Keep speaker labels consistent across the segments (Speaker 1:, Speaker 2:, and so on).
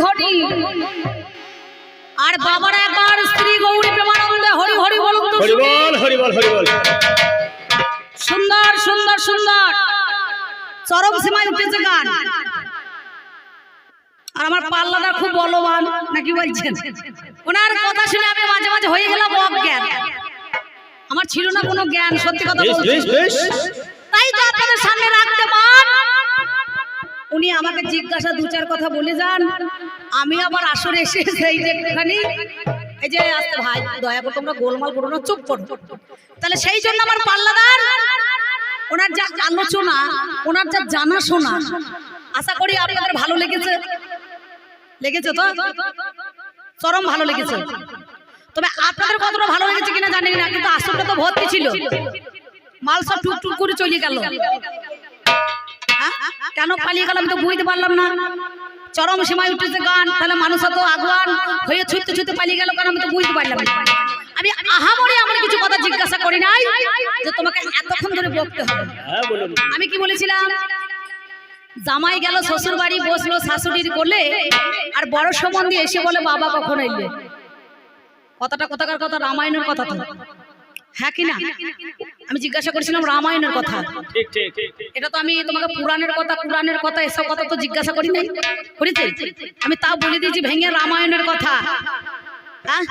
Speaker 1: ধ্বনি আর বাবার একবার স্ত্রী গৌরী প্রেমানন্দে হরি হরি বলুন তো
Speaker 2: হরি। বল হরি বল হরি বল।
Speaker 1: সুন্দর সুন্দর সুন্দর। চরম সীমায় উঠেছে গান। আর আমার পাল্লাটা খুব বলবান নাকি বলছেন? ওনার কথা শুনে আমি মাঝে মাঝে হয়ে গেলাম অজ্ঞান। আমার ছিল না কোনো জ্ঞান সত্যি কথা তাই তো আপনাদের সামনে রাখতে পান। উনি আমাকে জিজ্ঞাসা দু চার কথা বলে যান। আমি আবার আসরে এসে সেই যে একটুখানি, এই যে আসতে ভাই, দয়া করে তোমরা গোলমাল করো না, চুপ করো। তাহলে সেই জন্য আমার পাল্লাদার, ওনার যা আলোচনা, ওনার যা জানাশোনা, আশা করি আপনাদের ভালো লেগেছে। লেগেছে তো? চরম ভালো লেগেছে। তবে আপনাদের কতটা ভালো লেগেছে কিনা জানি না, কিন্তু আসরটা তো ভর্তি ছিল। মাল সব টুক টুক করে চলে গেল? কেন পালিয়ে গেলাম তো বুঝতে পারলাম না। চরম সীমায় উঠেছে গান তাহলে মানুষ তো আগুয়ান হয়ে ছুটতে ছুটতে পালিয়ে গেল কারণ আমি তো বুঝতে পারলাম না। আমি আহামরি আমার কিছু কথা জিজ্ঞাসা করি নাই যে তোমাকে এতক্ষণ ধরে বকতে হবে।
Speaker 2: হ্যাঁ
Speaker 1: আমি কি বলেছিলাম? জামাই গেল শ্বশুর বাড়ি বসল শাশুড়ির কোলে আর বড় সম্বন্ধে এসে বলে বাবা কখন এলে? কথাটা কোথাকার কথা? রামায়ণের কথা তো। হ্যাঁ কি না? আমি জিজ্ঞাসা করেছিলাম রামায়ণের কথা। এটা তো আমি তোমাকে পুরাণের কথা পুরাণের কথা এসব কথা তো জিজ্ঞাসা করি নাই। করেছি? আমি তাও বলে দিয়েছি ভেঙে রামায়ণের কথা। হ্যাঁ?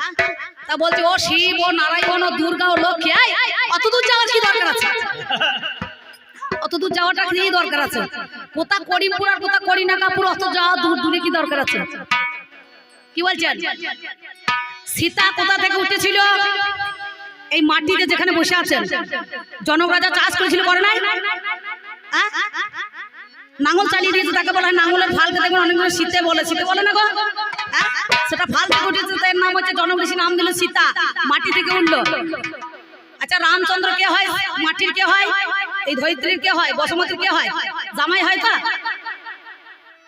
Speaker 1: তা বলছে ও শিব ও নারায়ণ ও দুর্গা ও লক্ষ্মী এই, অত দূর যাওয়ার কি দরকার আছে? অত দূর যাওয়াটা কি দরকার আছে? কোথা করিমপুর আর কোথা করিনাকাপুর অত যাওয়া দূর দূরে কি দরকার আছে? কি বলছেন? সীতা কোথা থেকে উঠেছিল? এই মাটিতে যেখানে বসে আছেন, জনক রাজা চাষ করেছিল করে নাই? নাঙল চালিয়ে দিয়েছে তাকে বলা হয় নাঙলের ফালকে দেখবেন অনেকগুলো শীতে বলে শীতে বলে না গো? সেটা ফাল থেকে উঠেছে তার নাম হচ্ছে জনক নাম দিল সীতা, মাটি থেকে উঠল। আচ্ছা রামচন্দ্র কে হয়? মাটির কে হয়? এই ধরিত্রীর কে হয়? বসুমতির কে হয়? জামাই হয় তো?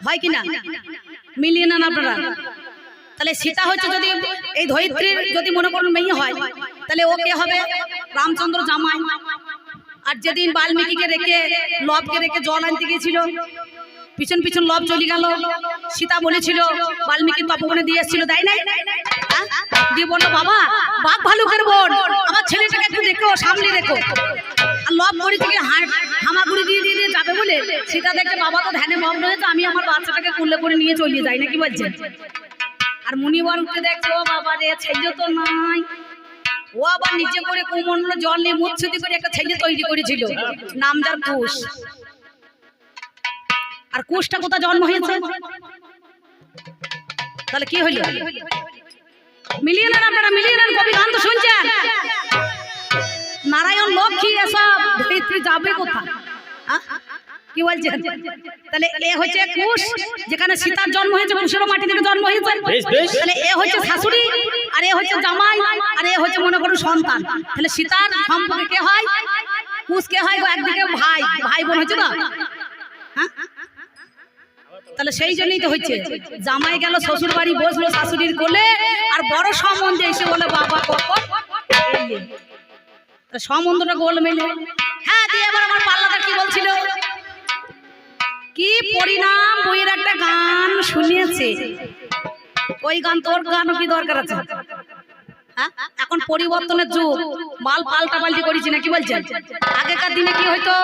Speaker 1: হয় কিনা? মিলিয়ে নেন আপনারা। তাহলে সীতা হচ্ছে যদি এই ধরিত্রীর যদি মনে করুন মেয়ে হয় তাহলে ও কে হবে? রামচন্দ্র জামাই। আর যেদিন বাল্মীকিকে রেখে লবকে রেখে জল আনতে গিয়েছিল পিছন পিছন লব চলে গেল। সীতা বলেছিল বাল্মীকি তপবনে দিয়ে এসেছিল তাই নাই? দিয়ে বলল বাবা বাঘ ভালুকের বোন আমার ছেলেটাকে একটু দেখো সামনে রেখো আর লব করি থেকে হামাগুড়ি দিয়ে দিয়ে দিয়ে যাবে বলে সীতা দেখে বাবা তো ধ্যানে মগ্ন হয়েছে আমি আমার বাচ্চাটাকে কুলে করে নিয়ে চলিয়ে যাই নাকি বলছেন? আর মুনিবার উঠে দেখছে ও বাবা রে, ছেলে তো নাই। ও আবার নিচে করে কুমন্ডল জল নিয়ে মুচ্ছুতি করে একটা ছেলে তৈরি করেছিল। নাম যার কুশ। আর কুশটা কোথা জন্ম হয়েছে? তাহলে কি হইল মিলিয়ে নেন আপনারা মিলিয়ে নেন কবি গান তো শুনছেন? নারায়ণ, লক্ষ্মী, এসব যাবে কোথায়? কি বলছেন তাহলে এ হচ্ছে কুশ যেখানে সীতার জন্ম হয়েছে কুশেরও মাটি থেকে জন্ম হয়েছে। তাহলে এ হচ্ছে শাশুড়ি আর এ হচ্ছে জামাই আর এ হচ্ছে মনে করুন সন্তান। তাহলে সীতার সম্পর্কে কে হয়? কুশ কে হয় একদিকে? ভাই। ভাই বোন হচ্ছে না? হ্যাঁ? তাহলে সেই জন্যই তো হচ্ছে। জামাই গেল শ্বশুর বাড়ি বসল শাশুড়ির কোলে আর বড় সম্বন্ধে এসে বলে বাবা কখন তা সম্বন্ধটা গোল মেলে। হ্যাঁ দিয়ে এবার আমার পাল্লাদার কি বলছিল? কি পরিণাম বইয়ের একটা গান শুনিয়েছে? ওই গান তোর গানও কি দরকার আছে? হ্যাঁ? এখন পরিবর্তনের যুগ। মাল পাল্টা পাল্টি করেছি নাকি বলছেন? আগেকার দিনে কি হয়তো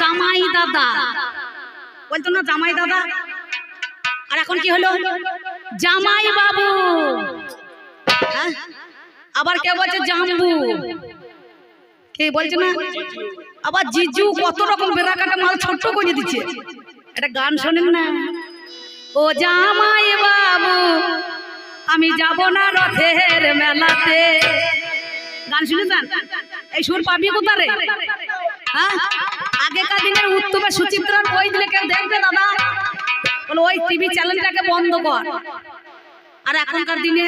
Speaker 1: জামাই দাদা। বলতো না জামাই দাদা? আর এখন কি হলো? জামাই বাবু। হ্যাঁ? আবার কে বলছে জাম্বু? কে বলছে না? আবার জিজু কত রকম বেড়া কাটা মাল ছোট্ট করে দিচ্ছে। একটা গান শোনেন না? ও জামাই বাবু, আমি যাব না রথের মেলাতে। গান শুনেছেন এই সুর পাবি কোথারে? হ্যাঁ? আগেকার দিনের উত্তমে সুচিত্রার বই দিলে কেউ দেখবে দাদা? বলো, ওই টিভি চ্যানেলটাকে বন্ধ কর। আর এখনকার দিনে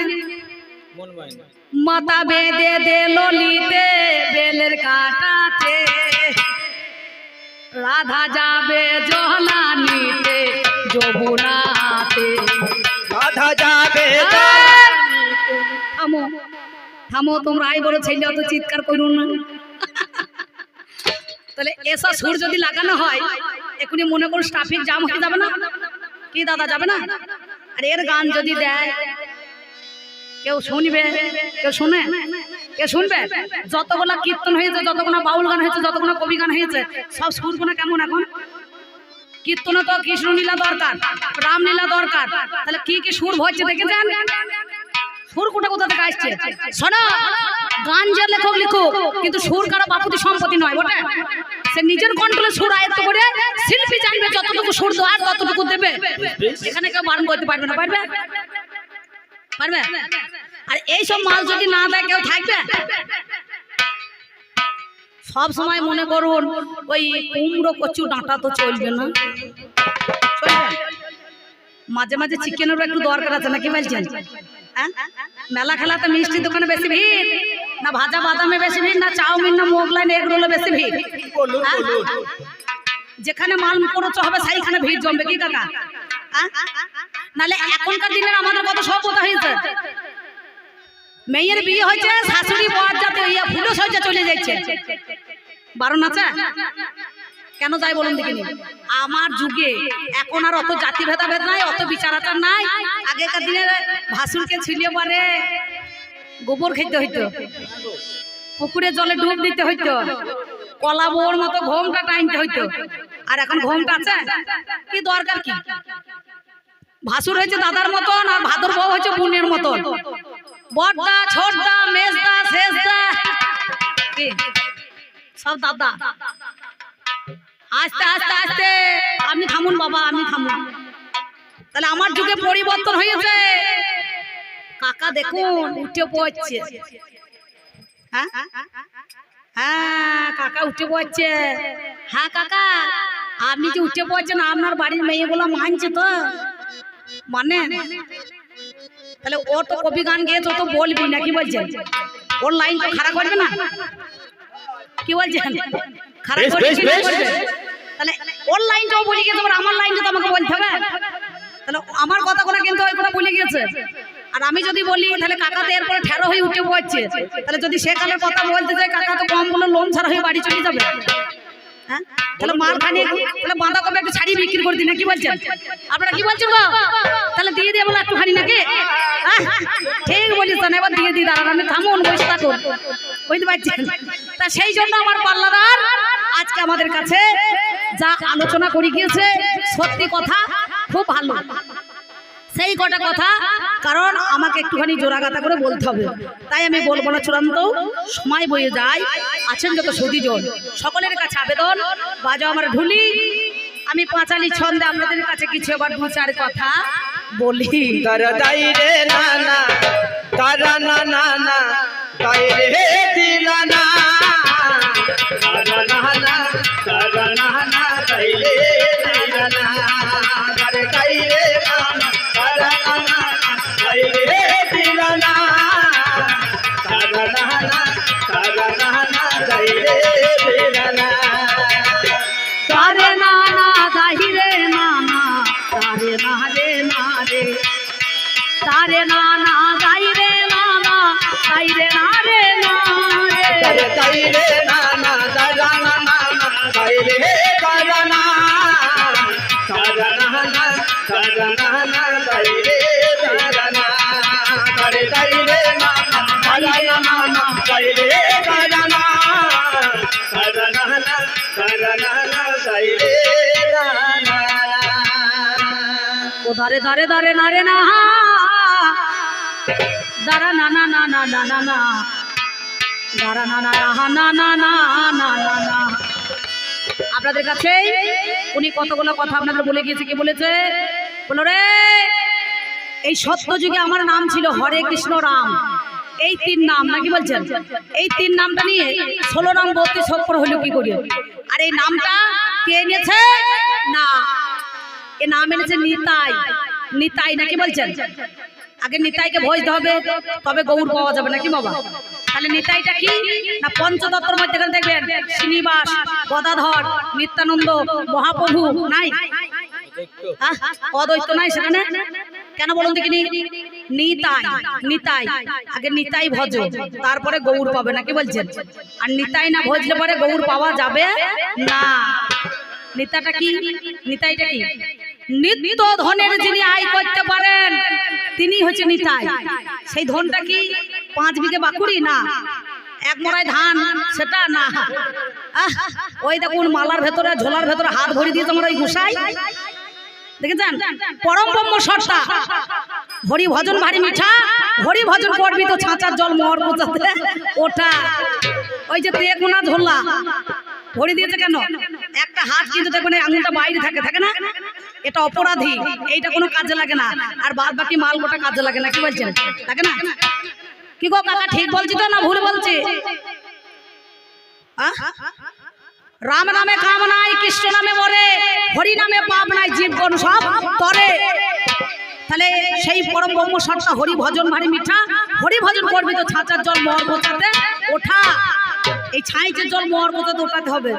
Speaker 1: মাথা বেঁধে দে ললিতে, বেলের কাটাতে। রাধা যাবে জহলানিতে যমুনাতে।
Speaker 2: রাধা যাবে
Speaker 1: থামো থামো তোমরা আই বলো ছেলে অত চিৎকার করুন না। তাহলে এসব সুর যদি লাগানো হয় এখনই মনে করো ট্রাফিক জাম হয়ে যাবে না? কি দাদা যাবে না? আর এর গান যদি দেয় কেউ শুনবে কেউ শুনে? কেউ শুনবে? যতগুলা কীর্তন হয়েছে, যতগুলো বাউল গান হয়েছে, যতগুলো কবি গান হয়েছে, সব সুরগুলো কেমন এখন? কীর্তনে তো কৃষ্ণ লীলা দরকার, রামলীলা দরকার। তাহলে কি কি সুর হচ্ছে দেখেছেন সুর কোটা কোথা থেকে আসছে? শোনো, গান যে লেখক লিখুক, কিন্তু সুর কারও বাপুতি সম্পত্তি নয়, বটে? সে নিজের কন্ট্রোলে সুর আয়ত্ত করে শিল্পী জানবে যতটুকু সুর দেওয়ার, ততটুকু দেবে। এখানে কেউ বারণ করতে পারবে না, পারবে? পারবে? আর এইসব মাল যদি না দেয়, কেউ থাকবে? সব সময় মনে করুন, ওই কুমড়ো, কচু, ডাঁটা তো চলবে না। মাঝে মাঝে চিকেনেরও একটু দরকার আছে, নাকি বলছেন? হ্যাঁ? মেলা খেলাতে মিষ্টি দোকানে বেশি ভিড়? না ভাজা বাদামে বেশি ভিড়, না চাউমিন, না মোগলাই, না এগুলো বেশি ভিড়? হ্যাঁ? যেখানে মাল মুখরোচ হবে, সেইখানে ভিড় জমবে, কি কাকা? হ্যাঁ? নালে এখনকার দিনের আমাদের কত সভ্যতা হয়েছে? মেয়ের বিয়ে হয়েছে, শাশুড়ি বর যাতে ইয়া ফুলো সজ্জা চলে যাচ্ছে। বারণ আছে? কেন যাই বলুন দেখিনি। আমার যুগে এখন আর অত জাতি ভেদাভেদ নাই, অত বিচার আচার নাই। আগেকার দিনে ভাসুরকে ছিলিয়ে পারে গোবর খেতে হইতো। পুকুরে জলে ডুব দিতে হইতো। কলা বউর মতো ঘোমটা টাইনতে হইতো। আর এখন ঘোমটা আছে? কি দরকার কি? ভাসুর হয়েছে দাদার মতন, আর ভাদর বউ হয়েছে বোনের মতন। বড়দা ছোটদা, মেজদা, শেষদা। সব দাদা। আস্তে আস্তে আস্তে। আপনি থামুন বাবা, আপনি থামুন। তাহলে আমার যুগে পরিবর্তন হয়েছে। কাকা দেখুন, উঠে পড়ছে। হ্যাঁ? হ্যাঁ কাকা উঠে পড়ছে। হ্যাঁ কাকা। আপনি যে উঠে পড়ছেন, আপনার বাড়ির মেয়েগুলো মানছে তো? মানে? তাহলে ও তো কবি গান গেয়েছে তো বলবি না কি বলছেন ওর লাইন তো খারাপ করবে না? কি বলছেন? খারাপ করবে? তাহলে ওর লাইনটাও বলে গেছে আমার লাইনটা তো আমাকে বলতে হবে। তাহলে আমার কথাগুলো কিন্তু ওইগুলো বলে গেছে। আর আমি যদি বলি তাহলে কাকা তো এরপরে ঠেরো হয়ে উঠে পড়ছে। তাহলে যদি সেখানে কথা বলতে যাই কাকা তো কম বলে লোন ছাড়া হয়ে বাড়ি চলে যাবে। হ্যাঁ? তাহলে মাল খানি তাহলে বাঁধাকপি একটু ছাড়িয়ে বিক্রি করে দিন না কি বলছেন? আপনারা কি বলছেন গো? তাহলে দিয়ে দিয়ে বলে একটু খানি নাকি? ঠিক বলিস এবার দিয়ে দিই দাঁড়ান, আমি থামুন বসে থাকুন বুঝতে পারছেন? তা সেই জন্য আমার পাল্লাদার আজকে আমাদের কাছে যা আলোচনা করে গিয়েছে, সত্যি কথা, খুব ভালো। সেই কটা কথা, কারণ আমাকে একটুখানি জোড়াগাতা করে বলতে হবে। তাই আমি বলব না চূড়ান্ত, সময় বয়ে যায়, আছেন যত সুদীজন সকলের কাছে আবেদন বাজো আমার ঢুলি। আমি পাঁচালি ছন্দে আপনাদের কাছে কিছু আবার দু চার কথা। বলি
Speaker 2: তারা তাই রে না না তারা না না তাই রে দিলা না
Speaker 1: ধারে ধারে ধারে না রে না দাঁড়া না না না না না না না দাঁড়া না না না না না না না না আপনাদের কাছে উনি কতগুলো কথা আপনাদের বলে গিয়েছে কি বলেছে বলো রে এই সত্য যুগে আমার নাম ছিল হরে কৃষ্ণ রাম এই তিন নাম নাকি বলছেন এই তিন নামটা নিয়ে ষোলো নাম বত্রিশ অক্ষর হলো কি করি আর এই নামটা কে এনেছে না এ নাম এনেছে নিতাই। নিতাই নাকি বলছেন? আগে নিতাইকে ভোজ হবে, তবে গৌর পাওয়া যাবে নাকি বাবা? তাহলে নিতাইটা কি? না পঞ্চতত্ত্বর মধ্যে এখানে দেখবেন, শ্রীনিবাস, গদাধর, নিত্যানন্দ, মহাপ্রভু নাই? অদ্বৈত নাই সেখানে? কেন বলুন দেখিনি? নিতাই নিতাই, আগে নিতাই ভজ, তারপরে গৌর পাবে নাকি বলছেন? আর নিতাই না ভজলে পরে গৌর পাওয়া যাবে না। নিতাটা কি? নিতাইটা কি? নিত্য ধনের যিনি আয় করতে পারেন হচ্ছে নিতাই। সেই ধনটা কি পাঁচ বিঘে বাকুড়ি না? এক মরায় ধান, সেটা না। ওই দেখুন মালার ভেতরে, ঝোলার ভেতরে হাত ভরি দিয়ে আমার ওই গুসাই। দেখেছেন? পরম ব্রহ্ম সর্ষা হরি ভজন ভারী মিঠা, হরি ভজন করবি তো ছাঁচার জল মর বোঝাতে ওটা, ওই যে তে কোনা ঝোলা। ভরি দিয়েছে কেন? একটা হাত কিন্তু দেখবেন আঙুলটা বাইরে থাকে থাকে না? এটা অপরাধী, এইটা কোনো কাজে লাগে না। আর বাদ বাকি মাল গোটা কাজে লাগে না, কি বলছেন? থাকে না? কি গো কাকা, ঠিক বলছি তো না ভুল বলছি? রাম নামে কাম নাই, কৃষ্ণ নামে মরে, হরি নামে পাপ নাই, জীবগণ সব তরে। তাহলে সেই পরম ব্রহ্ম সত্তা হরি ভজন ভারী মিঠা হরি ভজন করবি তো ছাঁচার জল মর বোচাতে ওঠা। এই ছাইচের জল মর বোচাতে ওঠাতে হবে।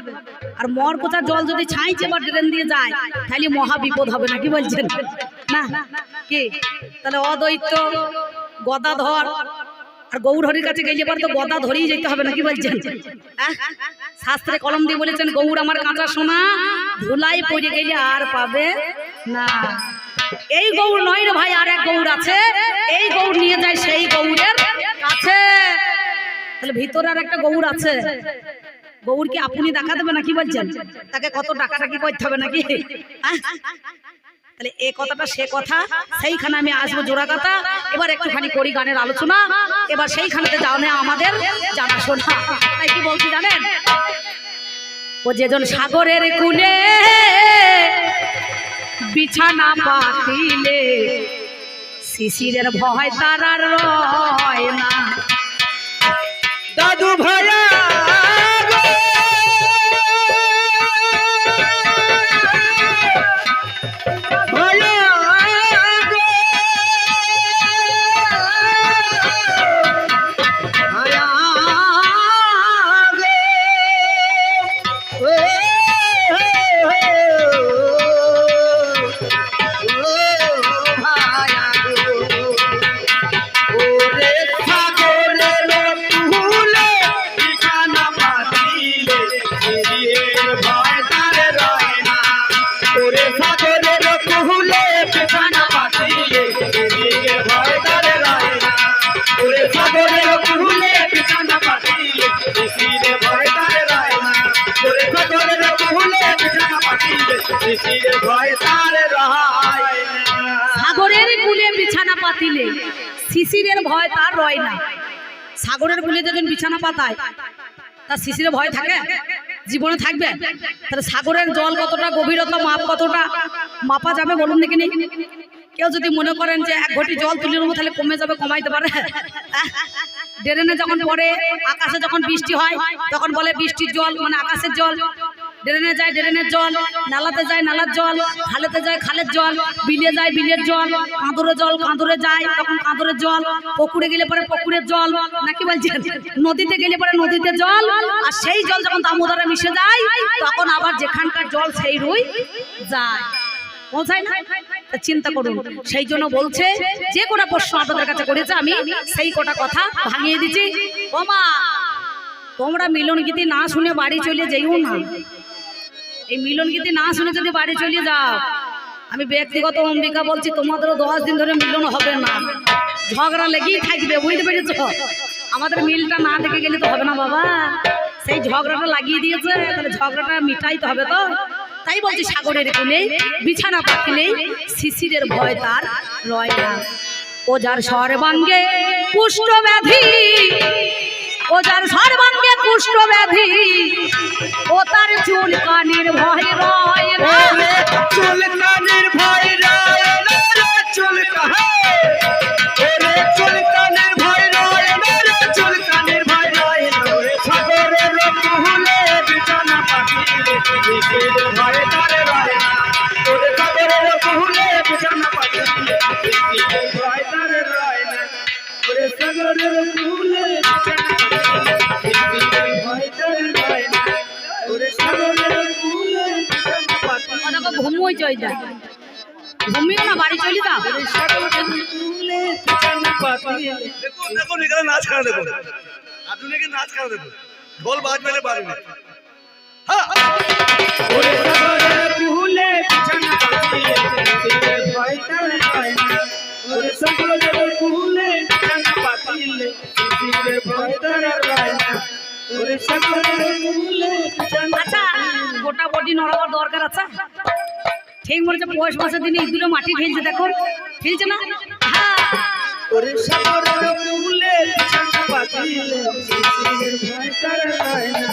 Speaker 1: আর মর বোচার জল যদি ছাইচে বা ড্রেন দিয়ে যায়, তাহলে মহা বিপদ হবে না, কি বলছেন? না, কি? তাহলে অদ্বৈত, গদাধর আর গৌর হরির কাছে গেলে এবার তো গদা ধরেই যেতে হবে না, কি বলছেন? শাস্ত্রে কলম দিয়ে বলেছেন গৌর আমার কাঁচা সোনা, ধুলাই পড়ে গেলে আর পাবে না। এই গৌর নয় রে ভাই, আর এক গৌর আছে। এই গৌর নিয়ে যায় সেই গৌরের কাছে। তাহলে ভিতরে আর একটা গৌর আছে। গৌর কি আপনি দেখা দেবে নাকি বলছেন? তাকে কত টাকা টাকি করতে হবে নাকি? তাহলে এ কথাটা সে কথা, সেইখানে আমি আসব জোড়া কথা এবার একটুখানি করি গানের আলোচনা। এবার সেইখানেতে যাও না আমাদের জানাশোনা তাই কি বলছি জানেন? ও যেজন সাগরের কুলে বিছানা পাতিলে, শিশিরের ভয় তার আর রয় না।
Speaker 2: দাদু ভাইয়া সাগরের
Speaker 1: গুলি দেখেন বিছানা পাতায়, তার শিশিরে ভয় থাকে? জীবনে থাকবে? তাহলে সাগরের জল কতটা, গভীরতা, মাপ কতটা? মাপা যাবে বলুন দেখি নি। কেউ যদি মনে করেন যে এক ঘটি জল তুলে নেব, তাহলে কমে যাবে, কমাইতে পারে? ড্রেনে যখন পড়ে, আকাশে যখন বৃষ্টি হয়, তখন বলে বৃষ্টির জল মানে আকাশের জল। ড্রেনে যায় ড্রেনের জল, নালাতে যায় নালার জল, খালেতে যায় খালের জল, বিলে যায় বিলের জল, কাঁদুরে জল কাঁদুরে যায়, তখন কাঁদুরের জল, পুকুরে গেলে পরে পুকুরের জল, নাকি বলছেন? নদীতে গেলে পরে নদীতে জল, আর সেই জল যখন দামোদরে মিশে যায়, তখন আবার যেখানকার জল সেই রুই যায়। পৌঁছায় না? চিন্তা করুন, সেই জন্য বলছে, যে কোনো প্রশ্ন আপনাদের কাছে করেছে, আমি সেই কটা কথা ভাঙিয়ে দিচ্ছি। ও মা তোমরা মিলন গীতি না শুনে বাড়ি চলে যেও না। এই মিলন গীতি না শুনে যদি বাড়ি চলে যাও, আমি ব্যক্তিগত অম্বিকা বলছি, তোমাদেরও দশ দিন ধরে মিলন হবে না। ঝগড়া লেগেই থাকবে, বুঝতে পেরেছ? আমাদের মিলটা না দেখে গেলে তো হবে না বাবা। সেই ঝগড়াটা লাগিয়ে দিয়েছে, তাহলে ঝগড়াটা মিটাইতে হবে তো। তাই বলছি, সাগরের কোলে বিছানা পাতিলেই শিশিরের ভয় তার রয় না। ও যার সর্বাঙ্গে পুষ্ট ব্যাধি ও যার সর্বাঙ্গে পুষ্ট ব্যাধি ও তার চুল কানের ভয় রয়
Speaker 2: চুল কানের ভয় রয় চুল কাহে। ওরে
Speaker 1: ঘুমোই চই যায় ঘুমিও না বাড়ি চলি যাও
Speaker 3: দেখুন দেখুন এখানে নাচ খানা দেখুন? আধুনিকের নাচ খানা দেখুন? ঢোল হ্যাঁ।
Speaker 1: আচ্ছা গোটা বডি নড়াবার দরকার আছে? ঠিক মনে হচ্ছে পৌষ মাসের দিনে ইঁদুরে মাটি ঢেলছে দেখো। ঢেলছে না?
Speaker 2: ওরে সাগরের কূলে বিছানা শিশিরের ভয় তার আর না।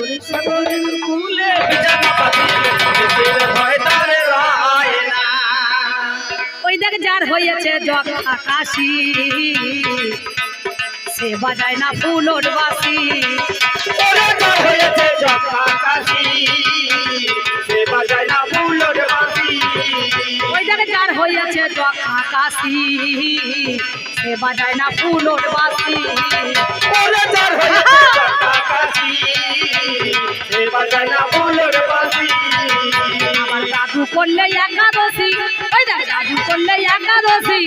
Speaker 2: ওরে সাগরের কূলে বিছানা পাতিলে শিশিরের ভয় তার আর না।
Speaker 1: ওই দেখ যার হয়েছে জখা কাশি সে বাজায় না ফুলোর বাসি।
Speaker 2: ওরে যার হয়েছে কাশি সে না ফুলোর বাঁশি
Speaker 1: ওই দেখ যার হয়েছে জখা কাশি। সে বাজায় না ফুলোর বাসি
Speaker 2: ওরে যার হয়েছে জখা কাশি সে বাজায় না ফুলোর বাঁশি
Speaker 1: আমার দাদু করলে একাদশী। ওই দেখ দাদু করলে একাদশী।